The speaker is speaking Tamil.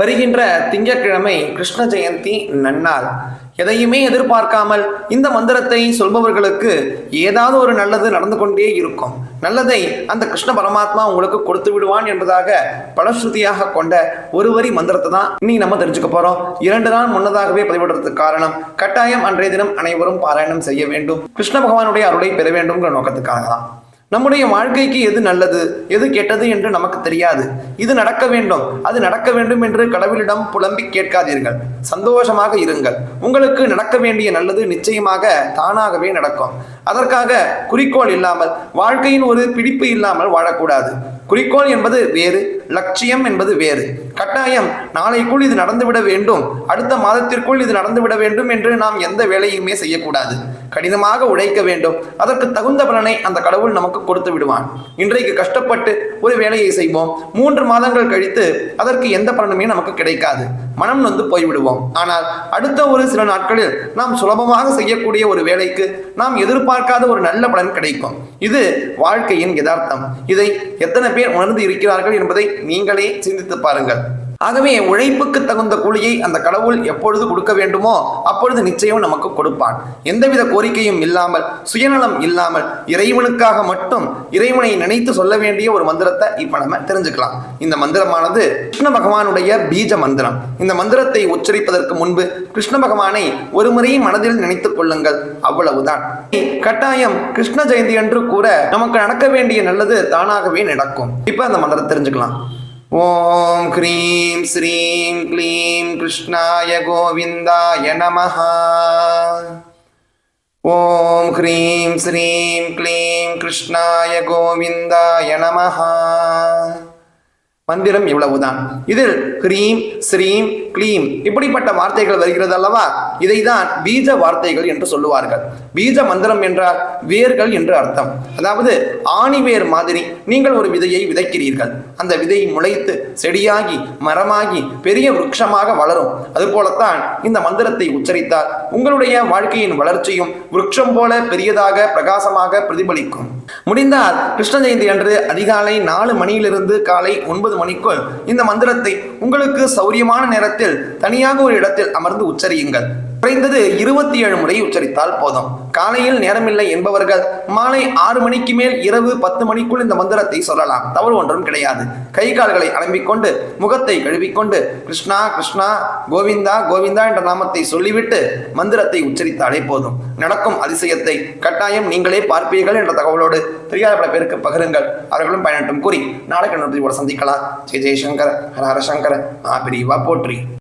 வருகின்ற திங்கட்கிழமை கிருஷ்ண ஜெயந்தி நன்னாள். எதையுமே எதிர்பார்க்காமல் இந்த மந்திரத்தை சொல்பவர்களுக்கு ஏதாவது ஒரு நல்லது நடந்து கொண்டே இருக்கும். நல்லதை அந்த கிருஷ்ண பரமாத்மா உங்களுக்கு கொடுத்து விடுவான் என்பதாக பலஸ்ருதியாக கொண்ட ஒரு வரி மந்திரத்தை தான் இன்னைக்கு நம்ம தெரிஞ்சுக்க போறோம். இரண்டு நாள் முன்னதாகவே பதிவிடுறதுக்கு காரணம் கட்டாயம் அன்றைய தினம் அனைவரும் பாராயணம் செய்ய வேண்டும். கிருஷ்ண பகவானுடைய அருளை பெற வேண்டும்ங்கிற நோக்கத்துக்காக தான். நம்முடைய வாழ்க்கைக்கு எது நல்லது எது கெட்டது என்று நமக்கு தெரியாது. இது நடக்க வேண்டும் அது நடக்க வேண்டும் என்று கடவுளிடம் புலம்பி கேட்காதீர்கள். சந்தோஷமாக இருங்கள். உங்களுக்கு நடக்க வேண்டிய நல்லது நிச்சயமாக தானாகவே நடக்கும். அதற்காக குறிக்கோள் இல்லாமல் வாழ்க்கையின் ஒரு பிடிப்பு இல்லாமல் வாழக்கூடாது. குறிக்கோள் என்பது வேறு லட்சியம் என்பது வேறு. கட்டாயம் நாளைக்குள் இது நடந்துவிட வேண்டும். அடுத்த மாதத்திற்குள் இது நடந்துவிட வேண்டும் என்று நாம் எந்த வேலையுமே செய்யக்கூடாது. கடினமாக உழைக்க வேண்டும். அதற்கு தகுந்த பலனை அந்த கடவுள் நமக்கு கொடுத்து விடுவான். இன்றைக்கு கஷ்டப்பட்டு ஒரு வேலையை செய்வோம். மூன்று மாதங்கள் கழித்து அதற்கு எந்த பலனுமே நமக்கு கிடைக்காது. மனம் நொந்து போய்விடுவோம். ஆனால் அடுத்த ஒரு சில நாட்களில் நாம் சுலபமாக செய்யக்கூடிய ஒரு வேலைக்கு நாம் எதிர்பார்க்காத ஒரு நல்ல பலன் கிடைக்கும். இது வாழ்க்கையின் யதார்த்தம். இதை எத்தனை பேர் உணர்ந்து இருக்கிறார்கள் என்பதை நீங்களே சிந்தித்து பாருங்கள். ஆகவே உழைப்புக்கு தகுந்த கூலியை அந்த கடவுள் எப்பொழுது கொடுக்க வேண்டுமோ அப்பொழுது நிச்சயம் நமக்கு கொடுப்பான். எந்தவித கோரிக்கையும் இல்லாமல் சுயநலம் இல்லாமல் இறைவனுக்காக மட்டும் இறைவனை நினைத்து சொல்ல வேண்டிய ஒரு மந்திரத்தை இப்ப நம்ம தெரிஞ்சுக்கலாம். இந்த மந்திரமானது கிருஷ்ண பகவானுடைய பீஜ மந்திரம். இந்த மந்திரத்தை உச்சரிப்பதற்கு முன்பு கிருஷ்ண பகவானை ஒரு முறை மனதில் நினைத்துக் கொள்ளுங்கள். அவ்வளவுதான். கட்டாயம் கிருஷ்ண ஜெயந்தி என்று கூட நமக்கு நடக்க வேண்டிய நல்லது தானாகவே நடக்கும். இப்ப அந்த மந்திரம் தெரிஞ்சுக்கலாம். ॐ ीं श्रीं क्लीं कृष्णाय गोविन्दाय नमः। ॐ ह्रीं श्रीं क्लीं कृष्णाय गोविन्दाय नमः। மந்திரம் இவ்வளவுதான். இதில் ஹ்ரீம் ஸ்ரீம் க்ளீம் இப்படிப்பட்ட வார்த்தைகள் வருகிறது அல்லவா இதைதான் பீஜ வார்த்தைகள் என்று சொல்லுவார்கள். பீஜ மந்திரம் என்றால் வேர்கள் என்று அர்த்தம். அதாவது ஆணிவேர் மாதிரி நீங்கள் ஒரு விதையை விதைக்கிறீர்கள். அந்த விதை முளைத்து செடியாகி மரமாகி பெரிய விருட்சமாக வளரும். அதுபோலத்தான் இந்த மந்திரத்தை உச்சரித்தால் உங்களுடைய வாழ்க்கையின் வளர்ச்சியும் விருட்சம் போல பெரியதாக பிரகாசமாக பிரதிபலிக்கும். முடிந்தால் கிருஷ்ண ஜெயந்தி அன்று அதிகாலை நாலு மணியிலிருந்து காலை ஒன்பது மணிக்குள் இந்த மந்திரத்தை உங்களுக்கு சௌரியமான நேரத்தில் தனியாக ஒரு இடத்தில் அமர்ந்து உச்சரியுங்கள். குறைந்தது இருபத்தி ஏழு முறை உச்சரித்தால் போதும். காலையில் நேரமில்லை என்பவர்கள் மாலை ஆறு மணிக்கு மேல் இரவு பத்து மணிக்குள் இந்த மந்திரத்தை சொல்லலாம். தவறு ஒன்றும் கிடையாது. கை கால்களை அலம்பிக்கொண்டு முகத்தை கழுவிக்கொண்டு கிருஷ்ணா கிருஷ்ணா கோவிந்தா கோவிந்தா என்ற நாமத்தை சொல்லிவிட்டு மந்திரத்தை உச்சரித்தாலே போதும். நடக்கும் அதிசயத்தை கட்டாயம் நீங்களே பார்ப்பீர்கள் என்ற தகவலோடு தெரியாத பல பேருக்கு பகிருங்கள். அவர்களும் பயனட்டும் கூறி நாளைக்கு நன்றி சந்திக்கலாம். ஜெய் ஜெய்சங்கர் ஹர ஹர ஆ பிரிவா போற்றி.